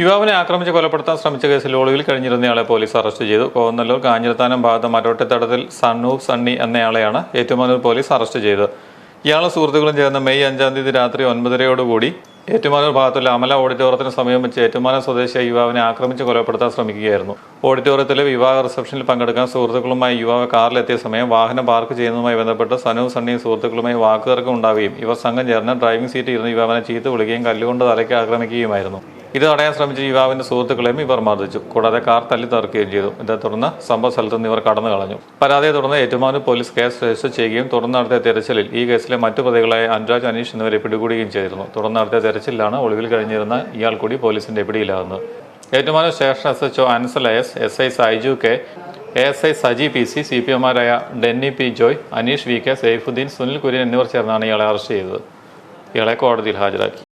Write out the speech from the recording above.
യുവാവിനെ ആക്രമിച്ച് കൊലപ്പെടുത്താൻ ശ്രമിച്ച കേസിൽ ഒളിവിൽ കഴിഞ്ഞിരുന്നയാളെ പോലീസ് അറസ്റ്റ് ചെയ്തു. കോവന്നല്ലൂർ കാഞ്ഞിരത്താനം ഭാഗത്ത് മരോട്ടിത്തടത്തിൽ സണ്ണൂഫ് സണ്ണി എന്നയാളെയാണ് ഏറ്റുമാനൂർ പോലീസ് അറസ്റ്റ് ചെയ്തത്. ഇയാളെ സുഹൃത്തുക്കളും ചേർന്ന് മെയ് അഞ്ചാം തീയതി രാത്രി ഒൻപതരയോടുകൂടി ഏറ്റുമാനൂർ ഭാഗത്തുള്ള അമല ഓഡിറ്റോറിയത്തിന് സമീപം വെച്ച് ഏറ്റുമാനൂർ സ്വദേശിയായ യുവാവിനെ ആക്രമിച്ച് കൊലപ്പെടുത്താൻ ശ്രമിക്കുകയായിരുന്നു. ഓഡിറ്റോറിയത്തിലെ വിവാഹ റിസപ്ഷനിൽ പങ്കെടുക്കാൻ സുഹൃത്തുക്കളുമായി യുവാവ് കാറിലെത്തിയ സമയം വാഹനം പാർക്ക് ചെയ്യുന്നതുമായി ബന്ധപ്പെട്ട് സനു സണ്ണിയും സുഹൃത്തുക്കളുമായി വാക്കുതർക്കം ഉണ്ടാവുകയും ഇവർ സംഘം ചേർന്ന് ഡ്രൈവിംഗ് സീറ്റിൽ ഇരുന്ന് യുവാവിനെ ചീത്ത വിളിക്കുകയും കല്ലുകൊണ്ട് തലയ്ക്ക് ആക്രമിക്കുകയുമായിരുന്നു. ഇത് തടയാൻ ശ്രമിച്ച യുവാവിന്റെ സുഹൃത്തുക്കളെയും ഇവർ മർദ്ദിച്ചു. കൂടാതെ കാർ തല്ലി തറക്കുകയും ചെയ്തു. ഇതേ തുടർന്ന് സംഭവ സ്ഥലത്ത് നിന്ന് ഇവർ കടന്നു കളഞ്ഞു. പരാതിയെ തുടർന്ന് ഏറ്റുമാനൂർ പോലീസ് കേസ് രജിസ്റ്റർ ചെയ്യുകയും തുടർന്ന് നടത്തിയ തെരച്ചിലിൽ ഈ കേസിലെ മറ്റു പ്രതികളായ അനുരാജ് അനീഷ് എന്നിവരെ പിടികൂടുകയും ചെയ്തിരുന്നു. തുടർന്ന് നടത്തിയ തെരച്ചിലാണ് ഒളിവിൽ കഴിഞ്ഞിരുന്ന ഇയാൾ കൂടി പോലീസിന്റെ പിടിയിലാകുന്നത്. Ettumanoor station S H O Ansal S S I Saiju K A S I Saji P C C P എമാരായ Denny P Joy Aneesh V K Saifudheen Sunil Kurian എന്നിവർ ചേർന്നാണ് ഇയാളെ അറസ്റ്റ് ചെയ്തത്. ഇയാളെ കോടതിയിൽ ഹാജരാക്കി.